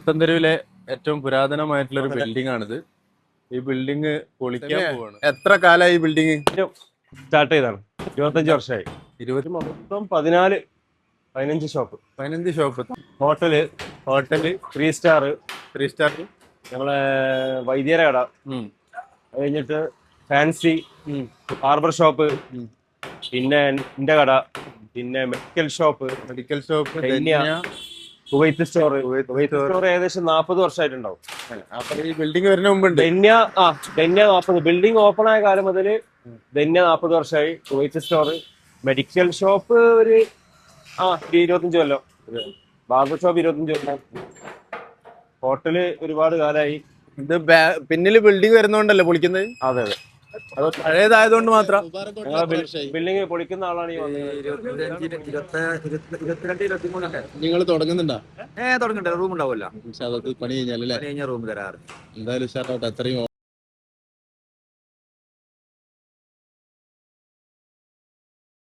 പുത്തൻതെരുവിലെ ഏറ്റവും പുരാതനമായിട്ടുള്ള ഒരു ബിൽഡിംഗ് ആണിത്. ഈ ബിൽഡിംഗ് പൊളിക്കാൻ പോവാണ്. എത്ര കാലമായി ഈ ബിൽഡിംഗ് സ്റ്റാർട്ട് ചെയ്താണ്. ഇരുപത്തഞ്ച് വർഷമായി ഇരുപത്തി മൊത്തം പതിനാല് പതിനഞ്ച് ഷോപ്പ് പതിനഞ്ച് shop hotel hotel three star three star ഞങ്ങളെ വൈദ്യര കട. കഴിഞ്ഞിട്ട് ഫാൻസി ബാർബർ ഷോപ്പ് പിന്നെ എന്റെ കട. പിന്നെ medical shop medical shop. Kuwait store Kuwait store ഏകദേശം നാൽപ്പത് വർഷമായിട്ടുണ്ടാവും അപ്പൊ ഈ ബിൽഡിംഗ് വരുന്ന മുമ്പുണ്ട്. ധന്യ ആ ധന്യ നാൽപ്പത് ബിൽഡിംഗ് ഓപ്പൺ ആയ കാലം മുതൽ ധന്യ നാൽപ്പത് വർഷമായി കുവൈത്ത് സ്റ്റോർ മെഡിക്കൽ ഷോപ്പ് ഒരു ആ ഇരുപത്തഞ്ച് കൊല്ലം. ബാർബർ ഷോപ്പ് ഇരുപത്തഞ്ച് കൊല്ലം. ഹോട്ടൽ ഒരുപാട് കാലമായി ഇത് പിന്നിൽ ബിൽഡിംഗ് വരുന്നോണ്ടല്ലേ പൊളിക്കുന്നത്? അതെ അതെ. അത് പഴയതായതുകൊണ്ട് മാത്രം. ബിൽഡിംഗ് പൊളിക്കുന്ന ആളാണ് നിങ്ങൾ തുടങ്ങുന്നുണ്ടോ? ഏ തുടങ്ങണ്ട റൂം ഉണ്ടാവില്ല പണി കഴിഞ്ഞാലല്ലേ? കഴിഞ്ഞ റൂം തരാറ് എന്തായാലും ഉഷാറാവട്ടെ അത്രയും